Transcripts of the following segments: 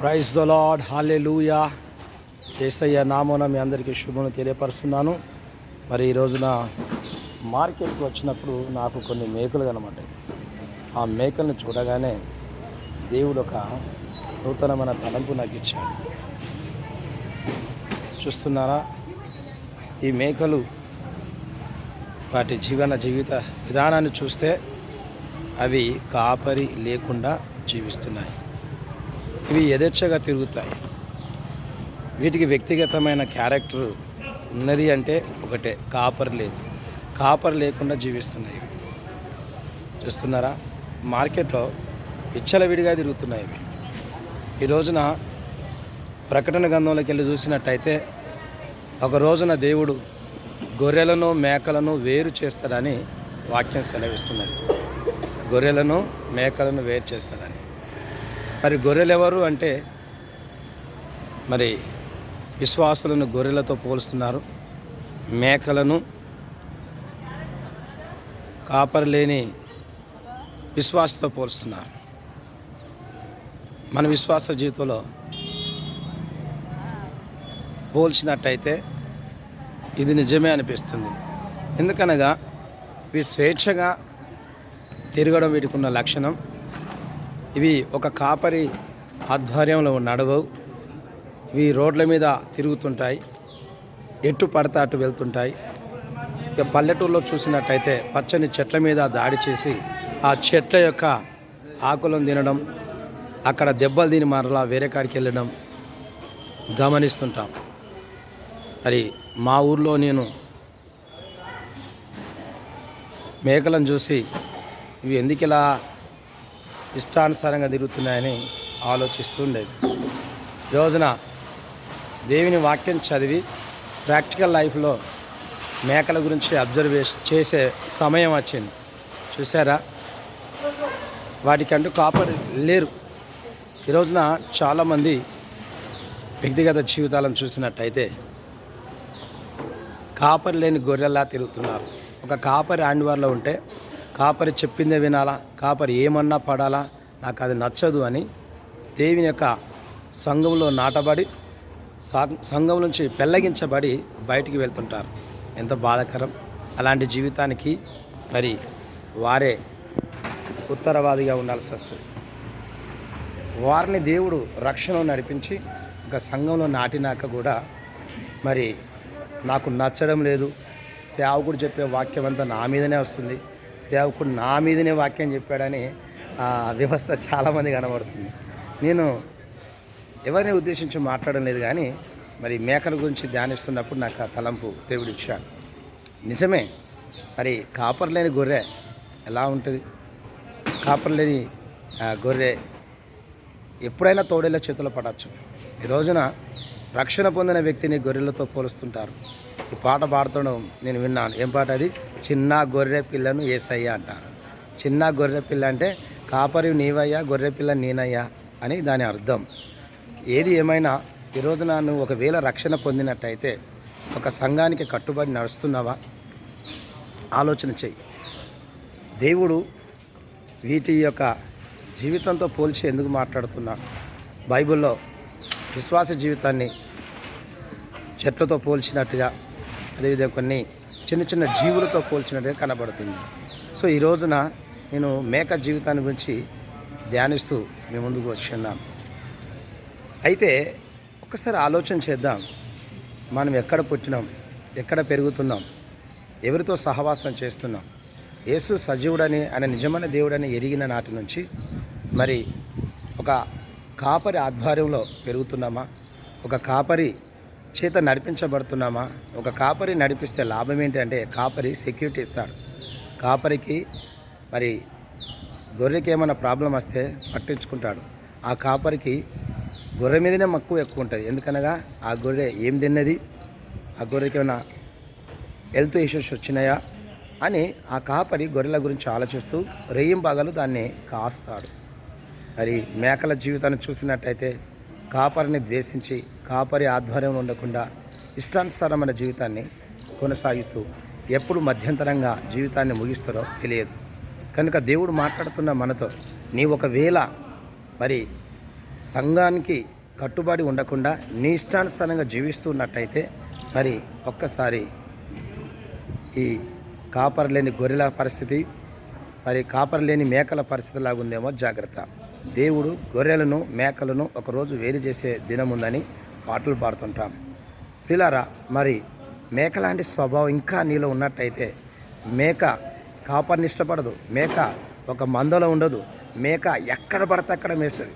Praise the lord hallelujah Yesayya నామోన మీ అందరికీ శుభమును తెలియపరుస్తున్నాను. మరి ఈ రోజున మార్కెట్కి వచ్చినప్పుడు నాకు కొన్ని మేకలు కనబడ్డాయి. ఆ మేకలను చూడగానే దేవుడు ఒక నూతనమైన తలంపు నాకు ఇచ్చాడు. చూస్తున్నారా? ఈ మేకలు వాటి జీవన జీవిత విధానాన్ని చూస్తే అవి కాపరి లేకుండా జీవిస్తున్నాయి. ఇవి యథేచ్ఛగా తిరుగుతాయి. వీటికి వ్యక్తిగతమైన క్యారెక్టర్ ఉన్నది అంటే ఒకటే కాపర్ లేదు. కాపర్ లేకుండా జీవిస్తున్నాయి చూస్తున్నారా? మార్కెట్లో విచ్చలవిడిగా తిరుగుతున్నాయి ఇవి. ఈ రోజున ప్రకటన గంధంలోకి వెళ్ళి చూసినట్టయితే ఒక రోజున దేవుడు గొర్రెలను మేకలను వేరు చేస్తాడని వాక్యం సెలవిస్తున్నది. గొర్రెలను మేకలను వేరు చేస్తాడని. మరి గొర్రెలు ఎవరు అంటే మరి విశ్వాసులను గొర్రెలతో పోలుస్తున్నారు. మేకలను కాపరి లేని విశ్వాసతో పోలుస్తున్నారు. మన విశ్వాస జీవితంలో పోల్చినట్టయితే ఇది నిజమే అనిపిస్తుంది. ఎందుకనగా ఇవి స్వేచ్ఛగా తిరగడం వీటికి ఉన్న లక్షణం. ఇవి ఒక కాపరి ఆధ్వర్యంలో నడవవు. ఇవి రోడ్ల మీద తిరుగుతుంటాయి. ఎటు పడతా అటు వెళ్తుంటాయి. ఇక పల్లెటూరులో చూసినట్టయితే పచ్చని చెట్ల మీద దాడి చేసి ఆ చెట్ల యొక్క ఆకులను తినడం అక్కడ దెబ్బలు తిని మరలా వేరే కాడికి వెళ్ళడం గమనిస్తుంటాం. మరి మా ఊర్లో నేను మేకలను చూసి ఇవి ఎందుకు ఇలా ఇష్టానుసారంగా తిరుగుతున్నాయని ఆలోచిస్తూ ఉండేది ఈ రోజున దేవుని వాక్యం చదివి ప్రాక్టికల్ లైఫ్లో మేకల గురించి అబ్జర్వేషన్ చేసే సమయం వచ్చింది. చూసారా వాటికంటూ కాపర్ లేరు. ఈ రోజున చాలామంది వ్యక్తిగత జీవితాలను చూసినట్టయితే కాపరి లేని గొర్రెల్లా తిరుగుతున్నారు. ఒక కాపర్ ఆండివార్లో ఉంటే కాపరి చెప్పిందే వినాలా? కాపరి ఏమన్నా పడాలా? నాకు అది నచ్చదు అని దేవుని యొక్క సంఘంలో నాటబడి సా- సంఘం నుంచి పెళ్ళగించబడి బయటికి వెళ్తుంటారు. ఎంత బాధాకరం. అలాంటి జీవితానికి మరి వారే ఉత్తరవాదిగా ఉండాల్సి వస్తుంది. వారిని దేవుడు రక్షణ నడిపించి ఒక సంఘంలో నాటినాక కూడా మరి నాకు నచ్చడం లేదు. సేవకుడు చెప్పే వాక్యం అంతా నా మీదనే వస్తుంది. సేవకుడు నా మీదనే వాక్యం చెప్పాడని ఆ వ్యవస్థ చాలామంది కనబడుతుంది. నేను ఎవరిని ఉద్దేశించి మాట్లాడడం లేదు కానీ మరి మేకల గురించి ధ్యానిస్తున్నప్పుడు నాకు ఆ తలంపు దేవుడు నిజమే మరి కాపర్ లేని గొర్రె ఎలా ఉంటుంది? కాపర్ లేని గొర్రె ఎప్పుడైనా తోడేళ్ళ చేతిలో పడవచ్చు. ఈ రోజున రక్షణ పొందిన వ్యక్తిని గొర్రెలతో పోలుస్తుంటారు. ఈ పాట పాడుతుండడం నేను విన్నాను. ఏం పాట అది? చిన్న గొర్రె పిల్లను ఏసయ్య అంటారు. చిన్న గొర్రె పిల్ల అంటే కాపరి నీవయ్యా గొర్రె పిల్ల నేనయ్యా అని దాని అర్థం. ఏది ఏమైనా ఈరోజు నన్ను ఒకవేళ రక్షణ పొందినట్టయితే ఒక సంఘానికి కట్టుబడి నడుస్తున్నావా? ఆలోచన చెయ్యి. దేవుడు వీటి యొక్క జీవితంతో పోల్చి ఎందుకు మాట్లాడుతున్నా బైబిల్లో విశ్వాస జీవితాన్ని చెట్లతో పోల్చినట్టుగా అదేవిధంగా కొన్ని చిన్న చిన్న జీవులతో పోల్చినట్టుగా కనబడుతుంది. సో ఈ రోజున నేను మేక జీవితాన్ని గురించి ధ్యానిస్తూ మీ ముందుకు వచ్చిన్నాను అయితే ఒకసారి ఆలోచన చేద్దాం. మనం ఎక్కడ పుట్టినాం? ఎక్కడ పెరుగుతున్నాం? ఎవరితో సహవాసం చేస్తున్నాం? యేసు సజీవుడని ఆయన నిజమైన దేవుడని ఎరిగిన నాటి నుంచి మరి ఒక కాపరి ఆధ్వర్యంలో పెరుగుతున్నామా? ఒక కాపరి చేత నడిపించబడుతున్నామా? ఒక కాపరి నడిపిస్తే లాభం ఏంటంటే కాపరి సెక్యూరిటీ ఇస్తాడు. కాపరికి మరి గొర్రెకి ఏమైనా ప్రాబ్లం వస్తే పట్టించుకుంటాడు. ఆ కాపరికి గొర్రె మీదనే మక్కువ ఎక్కువ ఉంటుంది. ఎందుకనగా ఆ గొర్రె ఏం తిన్నది? ఆ గొర్రెకి ఏమైనా హెల్త్ ఇష్యూస్ వచ్చినాయా? అని ఆ కాపరి గొర్రెల గురించి ఆలోచిస్తూ రెయ్యం పగలు దాన్ని కాస్తాడు. మరి మేకల జీవితాన్ని చూసినట్టయితే కాపరిని ద్వేషించి కాపరి ఆధ్వర్యంలో ఉండకుండా ఇష్టానుసారమైన జీవితాన్ని కొనసాగిస్తూ ఎప్పుడు మధ్యంతరంగా జీవితాన్ని ముగిస్తారో తెలియదు. కనుక దేవుడు మాట్లాడుతున్న మనతో నీ ఒకవేళ మరి సంఘానికి కట్టుబడి ఉండకుండా నీ ఇష్టానుసారంగా జీవిస్తున్నట్టయితే మరి ఒక్కసారి ఈ కాపరలేని గొర్రెల పరిస్థితి మరి కాపరలేని మేకల పరిస్థితి లాగుందేమో జాగ్రత్త. దేవుడు గొర్రెలను మేకలను ఒకరోజు వేరు చేసే దినం ఉందని పాటలు పాడుతుంటాం. పిల్లరా మరి మేక లాంటి స్వభావం ఇంకా నీలో ఉన్నట్టయితే మేక కాపర్ని ఇష్టపడదు. మేక ఒక మందలో ఉండదు. మేక ఎక్కడ పడితే అక్కడ మేస్తుంది.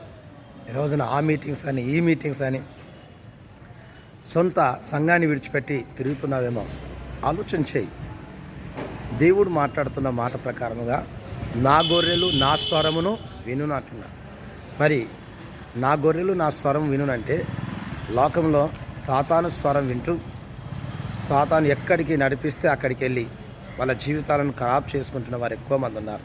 రోజున ఆ మీటింగ్స్ అని ఈ మీటింగ్స్ అని సొంత సంఘాన్ని విడిచిపెట్టి తిరుగుతున్నావేమో ఆలోచన చేయి. దేవుడు మాట్లాడుతున్న మాట ప్రకారముగా నా గొర్రెలు నా స్వరమును వినును అంటున్నా మరి నా గొర్రెలు నా స్వరం వినునంటే లోకంలో సాతాను స్వరం వింటూ సాతాను ఎక్కడికి నడిపిస్తే అక్కడికి వెళ్ళి వాళ్ళ జీవితాలను ఖరాబ్ చేసుకుంటున్న వారు ఎక్కువ మంది ఉన్నారు.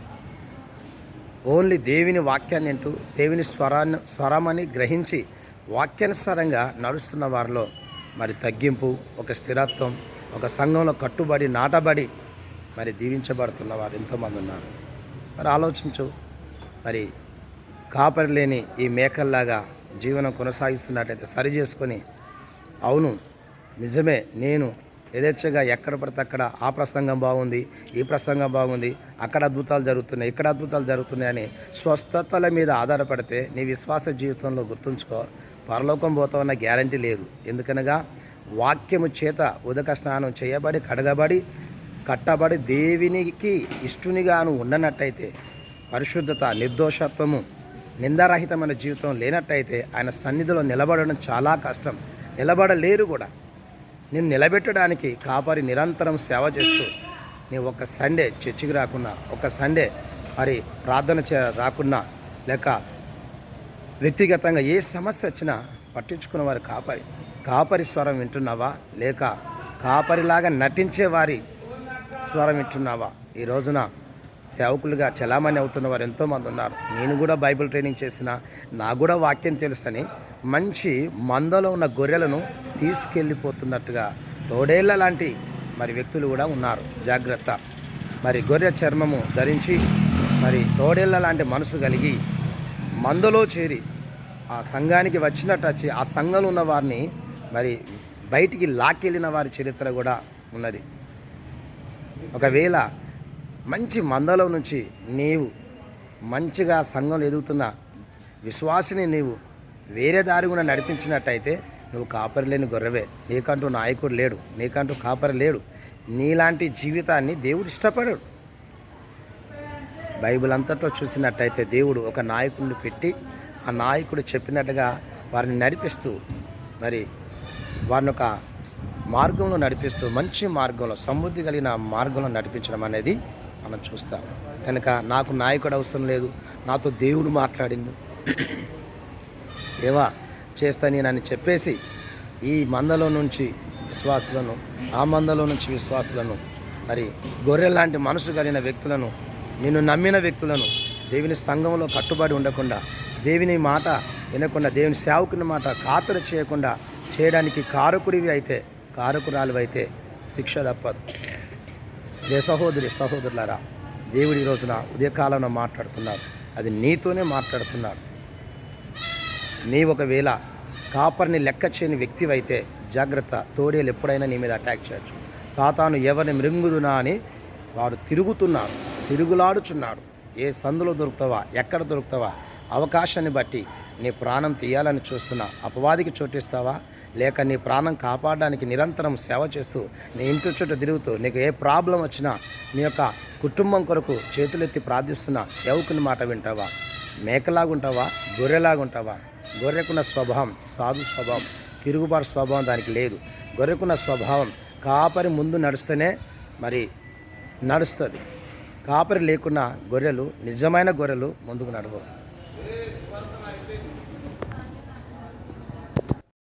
ఓన్లీ దేవుని వాక్యాన్ని వింటూ దేవుని స్వరాన్ని స్వరమని గ్రహించి వాక్యానుసారంగా నడుస్తున్న వారిలో మరి తగ్గింపు ఒక స్థిరత్వం ఒక సంఘంలో కట్టుబడి నాటబడి మరి దీవించబడుతున్న వారు ఎంతోమంది ఉన్నారు. మరి ఆలోచించు. మరి కాపరి లేని ఈ మేకల్లాగా జీవనం కొనసాగిస్తున్నట్టయితే సరి చేసుకొని అవును నిజమే నేను యథేచ్ఛగా ఎక్కడ పడితే అక్కడ ఆ ప్రసంగం బాగుంది ఈ ప్రసంగం బాగుంది అక్కడ అద్భుతాలు జరుగుతున్నాయి ఇక్కడ అద్భుతాలు జరుగుతున్నాయని స్వస్థతల మీద ఆధారపడితే నీ విశ్వాస జీవితంలో గుర్తుంచుకో పరలోకం పోతామన్న గ్యారంటీ లేదు. ఎందుకనగా వాక్యము చేత ఉదక స్నానం చేయబడి కడగబడి కట్టబడి దేవునికి ఇష్టునిగాను ఉండనట్టయితే పరిశుద్ధత నిర్దోషత్వము నిందారహితమైన జీవితం లేనట్టయితే ఆయన సన్నిధిలో నిలబడడం చాలా కష్టం. నిలబడలేరు కూడా. నేను నిలబెట్టడానికి కాపరి నిరంతరం సేవ చేస్తూ నీ ఒక సండే చర్చికి రాకున్నా ఒక సండే మరి ప్రార్థన చే రాకున్నా లేక వ్యక్తిగతంగా ఏ సమస్య వచ్చినా పట్టించుకున్నవారి కాపరి కాపరి స్వరం వింటున్నావా? లేక కాపరిలాగా నటించే వారి స్వరం వింటున్నావా? ఈ రోజున సేవకులుగా చలామణి అవుతున్న వారు ఎంతోమంది ఉన్నారు. నేను కూడా బైబిల్ ట్రైనింగ్ చేసిన నాకు కూడా వాక్యం తెలుసని మంచి మందలో ఉన్న గొర్రెలను తీసుకెళ్ళిపోతున్నట్టుగా తోడేళ్ళ లాంటి మరి వ్యక్తులు కూడా ఉన్నారు. జాగ్రత్త. మరి గొర్రె చర్మము ధరించి మరి తోడేళ్ళ లాంటి మనసు కలిగి మందలో చేరి ఆ సంఘానికి వచ్చినట్టు వచ్చి ఆ సంఘంలో ఉన్న వారిని మరి బయటికి లాక్కెళ్ళిన వారి చరిత్ర కూడా ఉన్నది. ఒకవేళ మంచి మందలో నుంచి నీవు మంచిగా సంఘంలో ఎదుగుతున్న విశ్వాసిని నీవు వేరే దారి కూడా నడిపించినట్టయితే నువ్వు కాపరి లేని గొర్రెవే. నీకంటూ నాయకుడు లేడు. నీకంటూ కాపరి లేడు. నీలాంటి జీవితాన్ని దేవుడు ఇష్టపడడు. బైబిల్ అంతట్లో చూసినట్టయితే దేవుడు ఒక నాయకుడిని పెట్టి ఆ నాయకుడు చెప్పినట్టుగా వారిని నడిపిస్తూ మరి వారిని ఒక మార్గంలో నడిపిస్తూ మంచి మార్గంలో సమృద్ధి కలిగిన మార్గంలో నడిపించడం అనేది మనం చూస్తాం కనుక నాకు నాయకుడు అవసరం లేదు. నాతో దేవుడు మాట్లాడింది సేవ చేస్తా నేనని చెప్పేసి ఈ మందలో నుంచి విశ్వాసులను ఆ మందలో నుంచి విశ్వాసులను మరి గొర్రె లాంటి మనసు కలిగిన వ్యక్తులను నిన్ను నమ్మిన వ్యక్తులను దేవుని సంఘంలో కట్టుబడి ఉండకుండా దేవుని మాట వినకుండా దేవుని సేవకుని మాట ఖాతరు చేయకుండా చేయడానికి కారకుడివి అయితే కారకురాలు అయితే శిక్ష తప్పదు. ఏ సహోదరి సహోదరులారా దేవుడి ఈ రోజున ఉదయకాలంలో మాట్లాడుతున్నారు. అది నీతోనే మాట్లాడుతున్నారు. నీ ఒకవేళ కాపర్ని లెక్క చేయని వ్యక్తివైతే జాగ్రత్త తోడేలు ఎప్పుడైనా నీ మీద అటాక్ చేయొచ్చు. సాతాను ఎవరిని మృంగుదునా అని వాడు తిరుగుతున్నాడు తిరుగులాడుచున్నాడు. ఏ సందులో దొరుకుతావా ఎక్కడ దొరుకుతావా అవకాశాన్ని బట్టి నీ ప్రాణం తీయాలని చూస్తున్నా అపవాదికి చోటిస్తావా లేక నీ ప్రాణం కాపాడడానికి నిరంతరం సేవ చేస్తూ నీ ఇంటి చుట్టూ తిరుగుతూ నీకు ఏ ప్రాబ్లం వచ్చినా నీ యొక్క కుటుంబం కొరకు చేతులెత్తి ప్రార్థిస్తున్న సేవకుని మాట వింటావా? మేకలాగుంటావా? గొర్రెలాగుంటావా? గొర్రెకున్న స్వభావం సాధు స్వభావం తిరుగుబాటు స్వభావం దానికి లేదు. గొర్రెకున్న స్వభావం కాపరి ముందు నడుస్తూనే మరి నడుస్తుంది. కాపరి లేకున్న గొర్రెలు నిజమైన గొర్రెలు ముందుకు నడవవు.